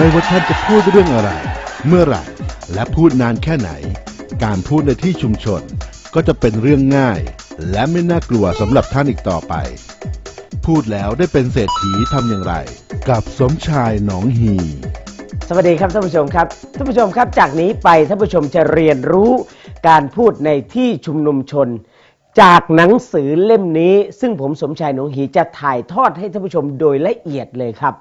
ไม่ว่าท่านจะพูดเรื่องอะไร เมื่อไหร่และพูดนานแค่ไหน การพูดในที่ชุมชนก็จะเป็นเรื่องง่าย และไม่น่ากลัวสำหรับท่านอีกต่อไป พูดแล้วได้เป็นเศรษฐีทำอย่างไร กับสมชายหนองฮี สวัสดีครับท่านผู้ชมครับท่านผู้ชมครับจากนี้ไปท่านผู้ชมจะเรียนรู้การพูดในที่ชุมนุมชน จากหนังสือเล่มนี้ ซึ่งผมสมชายหนองหีจะถ่ายทอดให้ท่านผู้ชมโดยละเอียดเลยครับ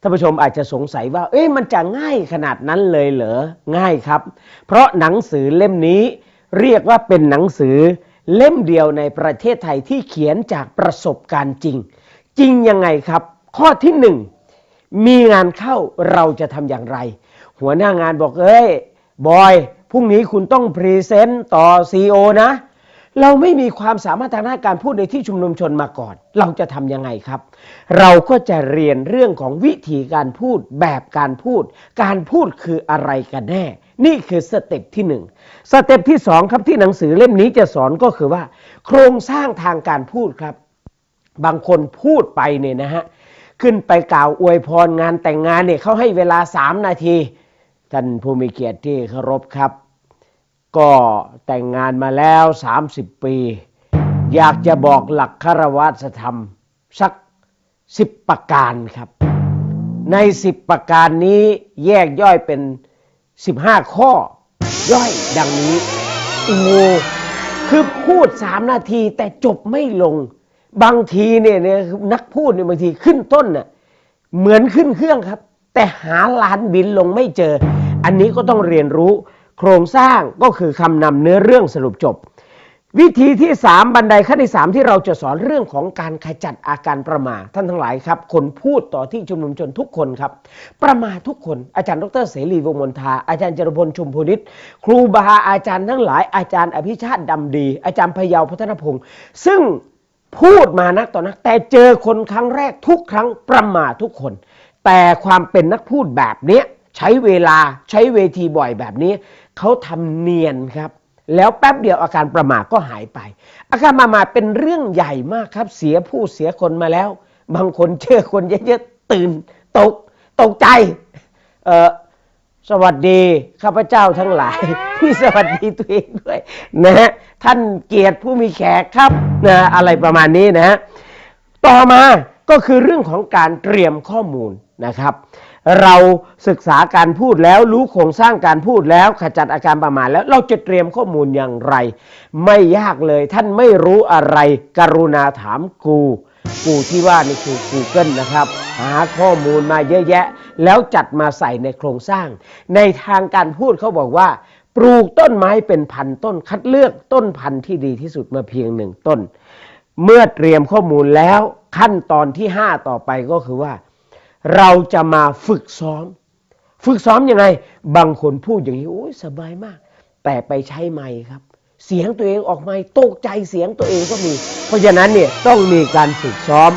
ท่านผู้ชมอาจจะสงสัยว่า เอ๊ะมันจะง่ายขนาดนั้นเลยเหรอ ง่ายครับ เพราะหนังสือเล่มนี้เรียกว่าเป็นหนังสือเล่มเดียวในประเทศไทยที่เขียนจากประสบการณ์จริง จริงยังไงครับ ข้อที่หนึ่งมีงานเข้าเราจะทำอย่างไร หัวหน้างานบอกเอ้ยบอยพรุ่งนี้คุณต้องพรีเซนต์ต่อซีอนะ เราไม่มีความสามารถทางด้านการพูดในที่ชุมนุมชนมาก่อน เราจะทำยังไงครับ เราก็จะเรียนเรื่องของวิธีการพูดแบบการพูด การพูดคืออะไรกันแน่ นี่คือสเต็ปที่หนึ่งสเต็ปที่สองครับที่หนังสือเล่มนี้จะสอนก็คือว่า โครงสร้างทางการพูดครับ บางคนพูดไปเนี่ยนะฮะขึ้นไปกล่าวอวยพรงานแต่งงานเนี่ยเขาให้เวลาสามนาที ท่านผู้มีเกียรติที่เคารพครับ ก็แต่งงานมาแล้ว 30 ปี อยากจะบอกหลักคารวะธรรม สักสิบประการครับ ในสิบประการนี้แยกย่อยเป็น 15 ข้อย่อยดังนี้โอ้คือพูดสามนาทีแต่จบไม่ลง บางทีเนี่ยเนี่ยนักพูดเนี่ยบางทีขึ้นต้นน่ะเหมือนขึ้นเครื่องครับ แต่หาลานบินลงไม่เจอ อันนี้ก็ต้องเรียนรู้ โครงสร้างก็คือคำนำเนื้อเรื่องสรุปจบ วิธีที่สามบันไดขั้นที่สามที่เราจะสอนเรื่องของการขจัดอาการประมาทท่านทั้งหลายครับ คนพูดต่อที่ชุมนุมชนทุกคนครับ ประมาททุกคนอาจารย์ดรเสรีวงศ์มนทาอาจารย์จรพลชุมพนิษฐ์ครูบาอาจารย์ทั้งหลาย อาจารย์อภิชาติดำดี อาจารย์พยาวพัฒนพงศ์ซึ่งพูดมานักต่อนัก แต่เจอคนครั้งแรกทุกครั้งประมาททุกคน แต่ความเป็นนักพูดแบบเนี้ย ใช้เวลาใช้เวทีบ่อยแบบนี้ เขาทำเนียนครับ แล้วแป๊บเดียวอาการประมาทก็หายไป อาการประมาทเป็นเรื่องใหญ่มากครับ เสียผู้เสียคนมาแล้ว บางคนเชื่อคนเยอะๆตื่นตกตกใจเออสวัสดีข้าพเจ้าทั้งหลายพี่สวัสดีตัวเองด้วยนะฮะท่านเกียรติผู้มีแขกครับนะอะไรประมาณนี้นะฮะต่อมาก็คือเรื่องของการเตรียมข้อมูลนะครับ เราศึกษาการพูดแล้วรู้โครงสร้างการพูดแล้วขจัดอาการประมาทแล้วเราจะเตรียมข้อมูลอย่างไร ไม่ยากเลยท่านไม่รู้อะไร กรุณาถามกูกูที่ว่านี่คือ Google นะครับ หาข้อมูลมาเยอะแยะ แล้วจัดมาใส่ในโครงสร้าง ในทางการพูดเขาบอกว่า ปลูกต้นไม้เป็นพันต้นคัดเลือกต้นพันธุ์ที่ดีที่สุดมาเพียงหนึ่งต้น เมื่อเตรียมข้อมูลแล้วขั้นตอนที่ 5 ต่อไปก็คือว่า เราจะมาฝึกซ้อม ฝึกซ้อมยังไง บางคนพูดอย่างนี้โอ้ยสบายมาก แต่ไปใช้ไม้ครับ เสียงตัวเองออกไม้ตกใจเสียงตัวเองก็มี เพราะฉะนั้นเนี่ยต้องมีการฝึกซ้อม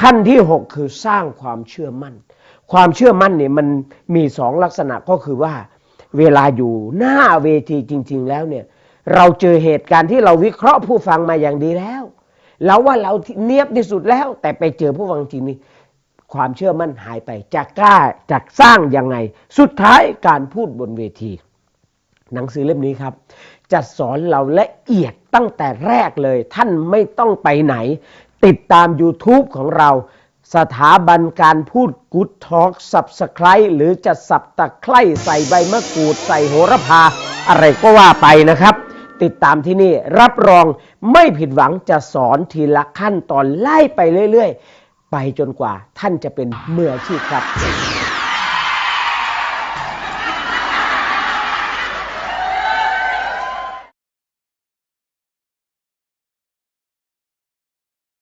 ขั้นที่ 6 คือสร้างความเชื่อมั่น ความเชื่อมั่นเนี่ยมันมีสองลักษณะก็คือว่า เวลาอยู่หน้าเวทีจริง ๆ แล้วเนี่ยเราเจอเหตุการณ์ที่เราวิเคราะห์ผู้ฟังมาอย่างดีแล้วเราว่าเราเนียบที่สุดแล้ว แต่ไปเจอผู้ฟังจริงนี่ ความเชื่อมั่นหายไปจะกล้าจะสร้างยังไง สุดท้ายการพูดบนเวที หนังสือเล่มนี้ครับ จะสอนเราละเอียดตั้งแต่แรกเลย ท่านไม่ต้องไปไหน ติดตาม YouTube ของเรา สถาบันการพูด Good Talk สับสไครหรือจะสับตะไคร่ใส่ใบมะกรูดใส่โหระพา อะไรก็ว่าไปนะครับติดตามที่นี่รับรองไม่ผิดหวังจะสอนทีละขั้นตอนไล่ไปเรื่อย ๆ ไปจนกว่าท่านจะเป็นมืออาชีพครับ